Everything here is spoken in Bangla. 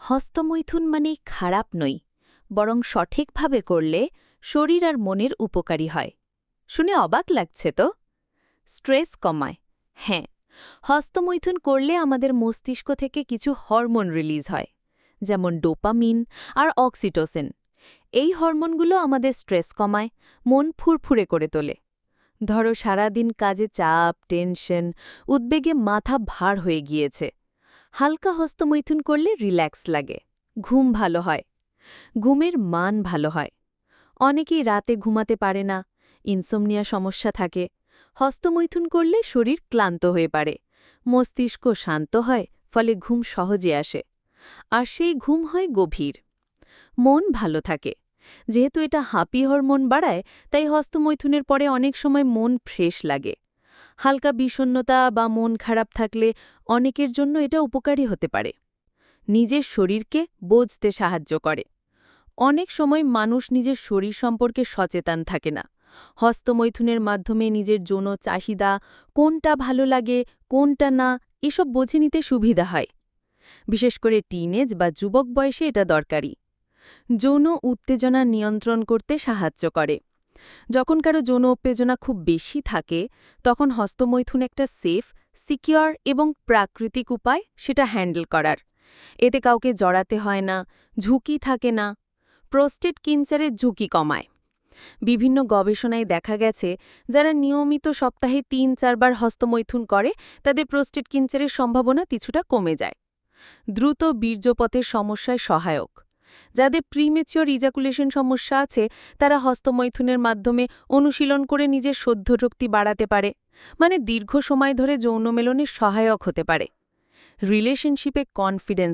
হস্তমৈথুন মানেই খারাপ নই, বরং সঠিকভাবে করলে শরীর আর মনের উপকারী হয়। শুনে অবাক লাগছে তো? স্ট্রেস কমায়। হ্যাঁ হস্তমৈথুন করলে আমাদের মস্তিষ্ক থেকে কিছু হরমোন রিলিজ হয়, যেমন ডোপামিন আর অক্সিটোসিন। এই হরমোনগুলো আমাদের স্ট্রেস কমায়, মন ফুরফুরে করে তোলে। ধরো সারাদিন কাজে চাপ, টেনশন, উদ্বেগে মাথা ভার হয়ে গিয়েছে। হালকা হস্তমৈথুন করলে রিল্যাক্স লাগে। ঘুম ভালো হয়। ঘুমের মান ভালো হয়। অনেকেই রাতে ঘুমাতে পারে না, ইনসোমনিয়া সমস্যা থাকে। হস্তমৈথুন করলে শরীর ক্লান্ত হয়ে পারে মস্তিষ্ক শান্ত হয়, ফলে ঘুম সহজে আসে। আর সেই ঘুম হয় গভীর। মন ভালো থাকে। যেহেতু এটা হাঁপি হরমোন বাড়ায়, তাই হস্তমৈথুনের পরে অনেক সময় মন ফ্রেশ লাগে। হালকা বিষণ্নতা বা মন খারাপ থাকলে অনেকের জন্য এটা উপকারী হতে পারে। নিজের শরীরকে বোঝতে সাহায্য করে। অনেক সময় মানুষ নিজের শরীর সম্পর্কে সচেতন থাকে না। হস্তমৈথুনের মাধ্যমে নিজের যৌন চাহিদা, কোনটা ভালো লাগে, কোনটা না, এসব বোঝে নিতে সুবিধা হয়। বিশেষ করে টিনেজ বা যুবক বয়সে এটা দরকারি। যৌন উত্তেজনা নিয়ন্ত্রণ করতে সাহায্য করে। যখন কারও যৌন উত্তেজনা খুব বেশি থাকে, তখন হস্তমৈথুন একটা সেফ সিকিউর এবং প্রাকৃতিক উপায় সেটা হ্যান্ডেল করার। এতে কাউকে জড়াতে হয় না, ঝুঁকি থাকে না, প্রোস্টেট ক্যান্সারের ঝুঁকি কমায়। বিভিন্ন গবেষণায় দেখা গেছে, যারা নিয়মিত সপ্তাহে তিন, চারবার হস্তমৈথুন করে, তাদের প্রোস্টেট ক্যান্সারের সম্ভাবনা কিছুটা কমে যায়। দ্রুত বীর্যপথের সমস্যায় সহায়ক। যাদের প্রিমেচিওর ইজাকুলেশন সমস্যা আছে, তারা হস্তমৈথুনের মাধ্যমে অনুশীলন করে নিজের সদ্যশক্তি বাড়াতে পারে মানে দীর্ঘ সময় ধরে যৌনমেলনের সহায়ক হতে পারে। রিলেশনশিপে কনফিডেন্স